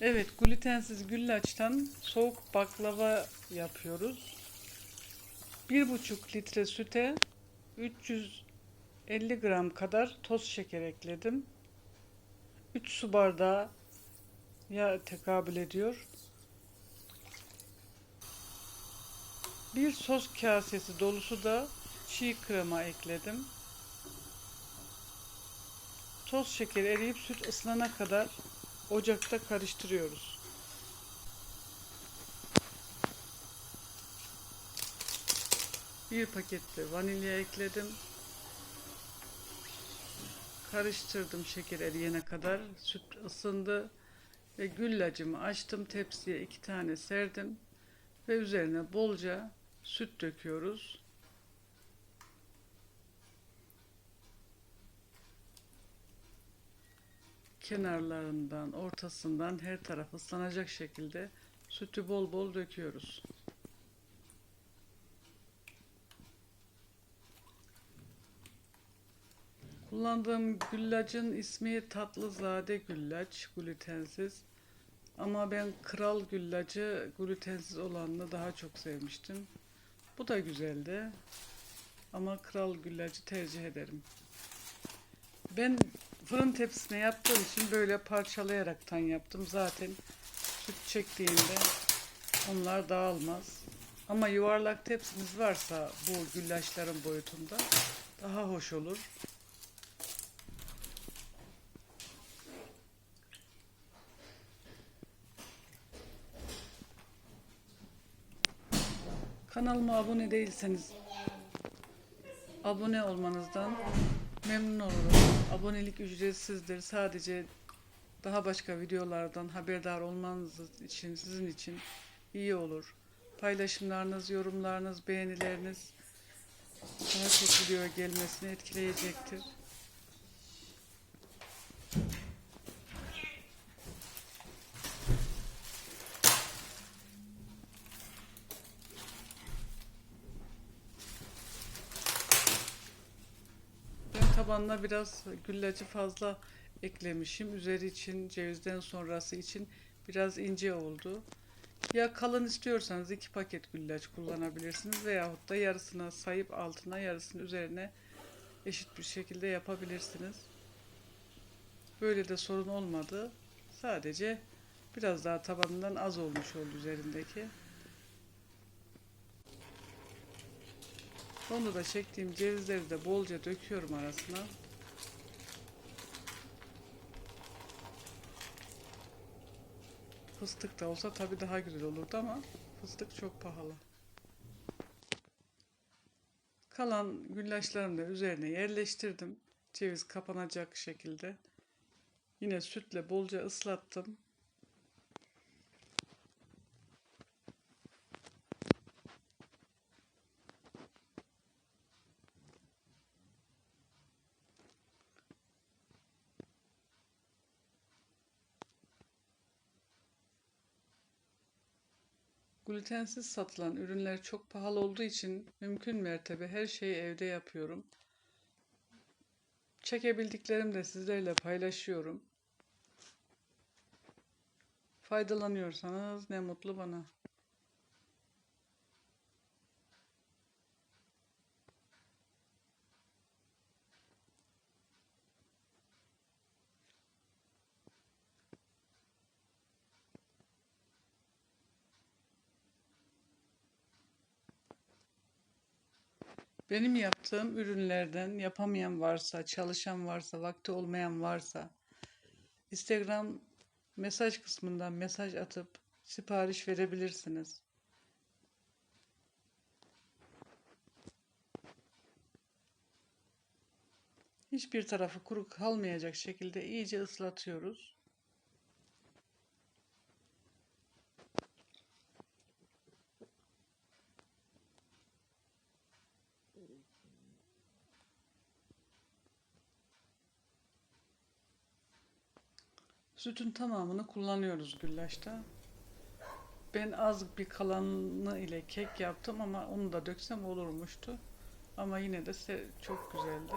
Evet, glutensiz güllaçtan soğuk baklava yapıyoruz. 1,5 litre süte 350 gram kadar toz şeker ekledim. 3 su bardağı yağ tekabül ediyor. Bir sos kasesi dolusu da çiğ krema ekledim. Toz şeker eriyip süt ısınana kadar ocakta karıştırıyoruz. Bir paket de vanilya ekledim. Karıştırdım şeker eriyene kadar. Süt ısındı ve güllacımı açtım. Tepsiye iki tane serdim ve üzerine bolca süt döküyoruz. Kenarlarından, ortasından her tarafı ıslanacak şekilde sütü bol bol döküyoruz. Kullandığım güllacın ismi Tatlızade güllaç, glutensiz. Ama ben kral güllacı glutensiz olanını daha çok sevmiştim. Bu da güzeldi. Ama kral güllacı tercih ederim. Ben fırın tepsisine yaptığım için böyle parçalayaraktan yaptım. Zaten süt çektiğinde onlar dağılmaz. Ama yuvarlak tepsiniz varsa bu güllaçların boyutunda daha hoş olur. Kanalıma abone değilseniz abone olmanızdan memnun olurum. Abonelik ücretsizdir. Sadece daha başka videolardan haberdar olmanız için, sizin için iyi olur. Paylaşımlarınız, yorumlarınız, beğenileriniz daha çok video gelmesini etkileyecektir. Ben tabanına biraz güllacı fazla eklemişim. Üzeri için cevizden sonrası için biraz ince oldu. Ya kalın istiyorsanız iki paket güllaç kullanabilirsiniz veyahut da yarısına sayıp altına yarısını üzerine eşit bir şekilde yapabilirsiniz. Böyle de sorun olmadı. Sadece biraz daha tabanından az olmuş oldu üzerindeki. Onu da çektiğim cevizleri de bolca döküyorum arasına. Fıstık da olsa tabii daha güzel olurdu ama fıstık çok pahalı. Kalan güllaçlarımı da üzerine yerleştirdim. Ceviz kapanacak şekilde. Yine sütle bolca ıslattım. Glutensiz satılan ürünler çok pahalı olduğu için mümkün mertebe her şeyi evde yapıyorum. Çekebildiklerimi de sizlerle paylaşıyorum. Faydalanıyorsanız ne mutlu bana. Benim yaptığım ürünlerden yapamayan varsa, çalışan varsa, vakti olmayan varsa Instagram mesaj kısmından mesaj atıp sipariş verebilirsiniz. Hiçbir tarafı kuru kalmayacak şekilde iyice ıslatıyoruz. Sütün tamamını kullanıyoruz güllaçta. Ben az bir kalanı ile kek yaptım ama onu da döksem olurmuştu. Ama yine de çok güzeldi.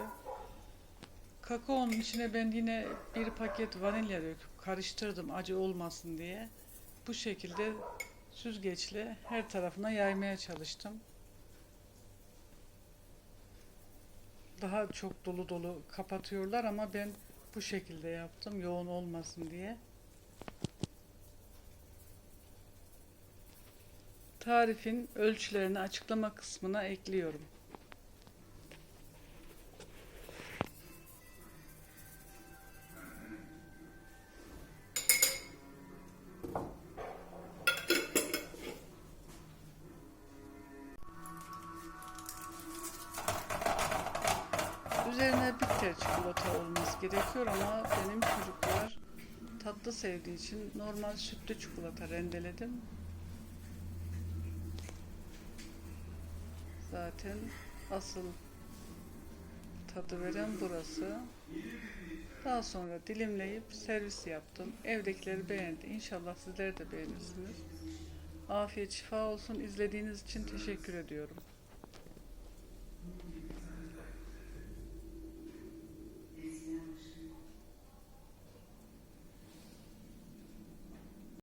Kakaonun içine ben yine bir paket vanilya döküp karıştırdım acı olmasın diye. Bu şekilde süzgeçle her tarafına yaymaya çalıştım. Daha çok dolu dolu kapatıyorlar ama ben bu şekilde yaptım yoğun olmasın diye. Tarifin ölçülerini açıklama kısmına ekliyorum. Çikolata olması gerekiyor ama benim çocuklar tatlı sevdiği için normal sütlü çikolata rendeledim. Zaten asıl tadı veren burası. Daha sonra dilimleyip servis yaptım. Evdekileri beğendi. İnşallah sizler de beğenirsiniz. Afiyet şifa olsun. İzlediğiniz için teşekkür ediyorum.